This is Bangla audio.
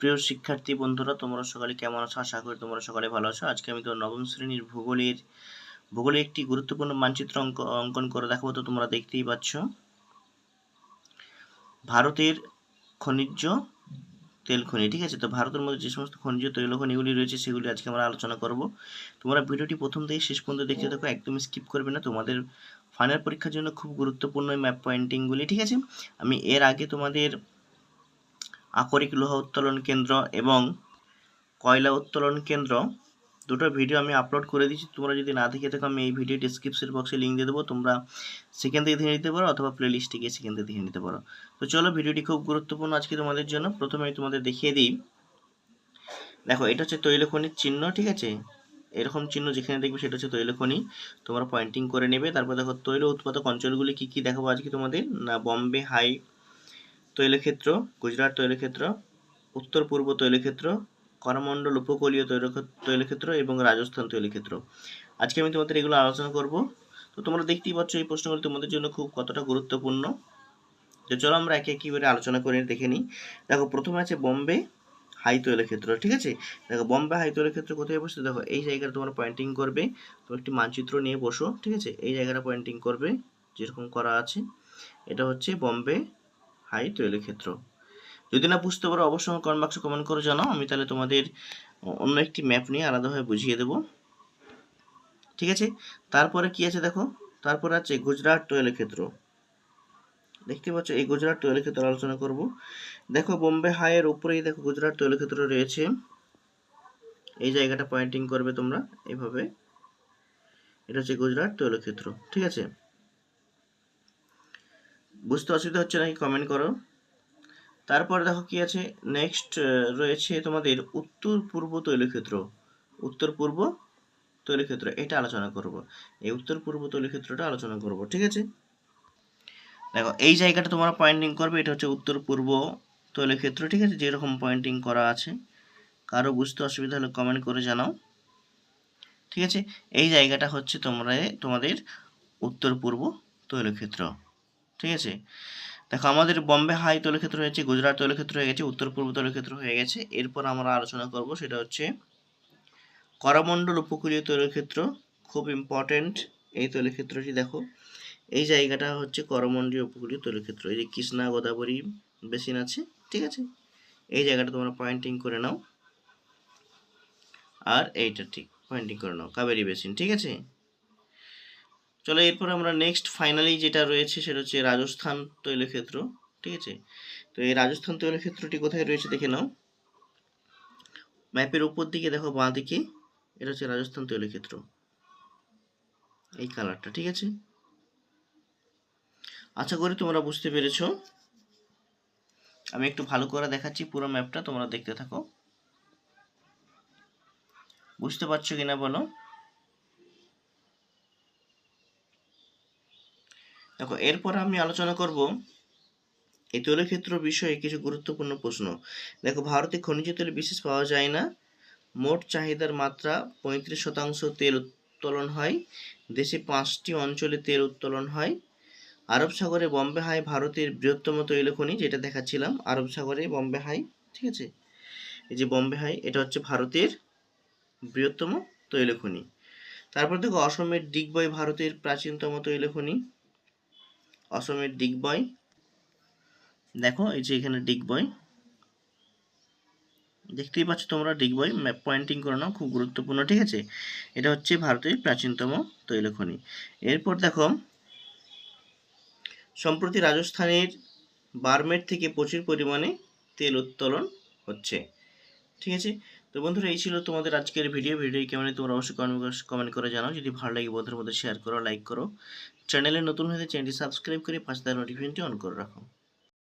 প্রিয় শিক্ষার্থী বন্ধুরা, তোমরা সকালে কেমন আছো? আশা করি তোমরা সকালে ভালো আছো। আজকে আমি তো নবম শ্রেণির ভূগোলের ভূগোলে একটি গুরুত্বপূর্ণ মানচিত্র অঙ্ক, অঙ্কন করে দেখাবো, তো তোমরা দেখতেই পাচ্ছ। ভারতের খনিজ তেল খনি, ঠিক আছে? তো ভারতের মধ্যে যে সমস্ত খনিজ তৈল খনিগুলি রয়েছে, সেগুলি আজকে আমরা আলোচনা করব। তোমরা ভিডিওটি প্রথম থেকে শেষ পর্যন্ত দেখতে থাকো, একদম স্কিপ করবে না। তোমাদের ফাইনাল পরীক্ষার জন্য খুব গুরুত্বপূর্ণ ম্যাপ পয়েন্টিংগুলি ঠিক আছে? আমি এর আগে তোমাদের আকরিক লোহা উত্তোলন কেন্দ্র এবং কয়লা উত্তোলন কেন্দ্র। দুটো ভিডিও আমি আপলোড করে দিচ্ছি তোমরা যদি না দেখে থাকো, আমি এই ভিডিও ডিসক্রিপশন বক্সে লিঙ্ক দিয়ে দেবো। তোমরা সেখান থেকে দেখে নিতে পারো অথবা প্লে লিস্টে গিয়ে সেখান থেকে দেখে নিতে পারো। তো চলো ভিডিওটি খুব গুরুত্বপূর্ণ আজকে তোমাদের জন্য। প্রথমে তোমাদের দেখিয়ে দিই। দেখো, এটা হচ্ছে তৈলখনির চিহ্ন, ঠিক আছে? এরকম চিহ্ন যেখানে দেখবে সেটা হচ্ছে তৈলখনি। তোমরা পয়েন্টিং করে নেবে। তারপর দেখো, তৈল উৎপাদক অঞ্চলগুলি কী কী দেখাবো আজকে তোমাদের? না বম্বে হাই তৈলক্ষেত্র, গুজরাট তৈলক্ষেত্র, উত্তর পূর্ব তৈলক্ষেত্র, করমণ্ডল উপকূলীয় তৈল তৈলক্ষেত্র এবং রাজস্থান তৈলক্ষেত্র। আজকে আমি তোমাদের এগুলো আলোচনা করব। তো তোমরা দেখতেই পাচ্ছ এই প্রশ্নগুলো তোমাদের জন্য খুব কতটা গুরুত্বপূর্ণ। তো চলো আমরা একে একেবারে আলোচনা করে দেখে নিই। দেখো, প্রথমে আছে বম্বে হাই তৈলক্ষেত্র, ঠিক আছে? দেখো, বম্বে হাই তৈলক্ষেত্র কোথায় বসছে দেখো, এই জায়গাটা তোমরা পয়েন্টিং করবে। তো একটি মানচিত্র নিয়ে বসো, ঠিক আছে? এই জায়গাটা পয়েন্টিং করবে, যেরকম করা আছে। এটা হচ্ছে বম্বে হাই তৈলক্ষেত্র। যদি না বুঝতে পারো, অবশ্যই আমার কমেন্ট বাক্সে কমেন্ট করে জানাও। আমি তাহলে তোমাদের অন্য একটি ম্যাপ নিয়ে আলাদাভাবে বুঝিয়ে দেবো। ঠিক আছে? তারপরে কি আছে দেখো? তারপরে আছে গুজরাট তৈলক্ষেত্র। দেখতে পাচ্ছ, এই গুজরাট তৈলক্ষেত্র আলোচনা করব। দেখো, বোম্বে হাইয়ের উপরেই দেখো গুজরাট তৈলক্ষেত্র রয়েছে। এই জায়গাটা পয়েন্টিং করবে তোমরা এইভাবে এটা হচ্ছে গুজরাট তৈলক্ষেত্র। ঠিক আছে? বুঝতে অসুবিধা হচ্ছে নাকি কমেন্ট করো। তারপরে দেখো কি আছে নেক্সট রয়েছে তোমাদের উত্তর পূর্ব তৈলক্ষেত্র। উত্তর পূর্ব তৈলক্ষেত্র, এটা আলোচনা করব। এই উত্তর পূর্ব তৈলক্ষেত্রটা আলোচনা করব, ঠিক আছে? দেখো, এই জায়গাটা তোমরা পয়েন্টিং করবে, এটা হচ্ছে উত্তর পূর্ব তৈলক্ষেত্র, ঠিক আছে? যেরকম পয়েন্টিং করা আছে। কারও বুঝতে অসুবিধা হলে কমেন্ট করে জানাও। ঠিক আছে? এই জায়গাটা হচ্ছে তোমরা, তোমাদের উত্তর পূর্ব তৈলক্ষেত্র। ঠিক আছে? দেখো, আমাদের বম্বে হাই তৈলক্ষেত্র হয়েছে, গুজরাট তৈলক্ষেত্র হয়ে গেছে উত্তর পূর্ব তৈলক্ষেত্র হয়ে গেছে। এরপর আমরা আলোচনা করব, সেটা হচ্ছে করমণ্ডল উপকূলীয় তৈলক্ষেত্র, খুব ইম্পর্টেন্ট এই তৈলক্ষেত্রটি দেখো। এই জায়গাটা হচ্ছে করমণ্ডলীয় উপকূলীয় তৈলক্ষেত্র, এই যে কৃষ্ণা, গোদাবরী বেসিন আছে, ঠিক আছে? এই জায়গাটা তোমরা পয়েন্টিং করে নাও। আর এইটা ঠিক পয়েন্টিং করে নাও, কাবেরী বেসিন, ঠিক আছে? চলো এরপর আমরা নেক্সট ফাইনালি যেটা রয়েছে সেটা হচ্ছে রাজস্থান তৈলক্ষেত্র, ঠিক আছে? তো এই রাজস্থান তৈলক্ষেত্রটি কোথায় রয়েছে দেখে নাও। ম্যাপের উপর দিকে দেখো, বাঁ দিকে। এটা হচ্ছে রাজস্থান তৈলক্ষেত্র। এই কালারটা ঠিক আছে? আশা করি তোমরা বুঝতে পেরেছ। আমি একটু ভালো করে দেখাচ্ছি পুরো ম্যাপটা তোমরা দেখতে থাকো। বুঝতে পারছ কিনা বলো? দেখো, এরপর আমি আলোচনা করব এই তৈলক্ষেত্র বিষয়ে কিছু গুরুত্বপূর্ণ প্রশ্ন। দেখো, ভারতে খনিজ তেল বিশেষ পাওয়া যায় না। মোট চাহিদার মাত্রা পঁয়ত্রিশ শতাংশ তেল উত্তোলন হয়। দেশে পাঁচটি অঞ্চলে তেল উত্তোলন হয়। আরব সাগরে বম্বে হাই ভারতের বৃহত্তম তৈল খনি যেটা দেখাচ্ছিলাম। আরব সাগরে বম্বে হাই, ঠিক আছে? এই যে বম্বে হাই, এটা হচ্ছে ভারতের বৃহত্তম তৈল খনি। তারপর দেখো, অসমের ডিগবয় ভারতের প্রাচীনতম তৈল খনি। অসমের ডিগবয় দেখো, এই যে এখানে ডিগবয় দেখতেই পাচ্ছ তোমরা ডিগবয় ম্যাপ পয়েন্টিং করে নাও, খুব গুরুত্বপূর্ণ, ঠিক আছে? এটা হচ্ছে ভারতের প্রাচীনতম তৈল খনি এরপর দেখো, সম্প্রতি রাজস্থানের বারমেট থেকে প্রচুর পরিমাণে তেল উত্তোলন হচ্ছে, ঠিক আছে? তো বন্ধুরা, এই ছিল তোমাদের আজকের ভিডিও ভিডিও কেমন তোমরা অবশ্যই কমেন্ট করে জানাও। যদি ভালো লাগে বন্ধুদের মধ্যে শেয়ার করো লাইক করো। চ্যানেলে নতুন হলে চ্যানেলটি সাবস্ক্রাইব করে পাশে তার নোটিফিকেশনটি অন করে রাখো।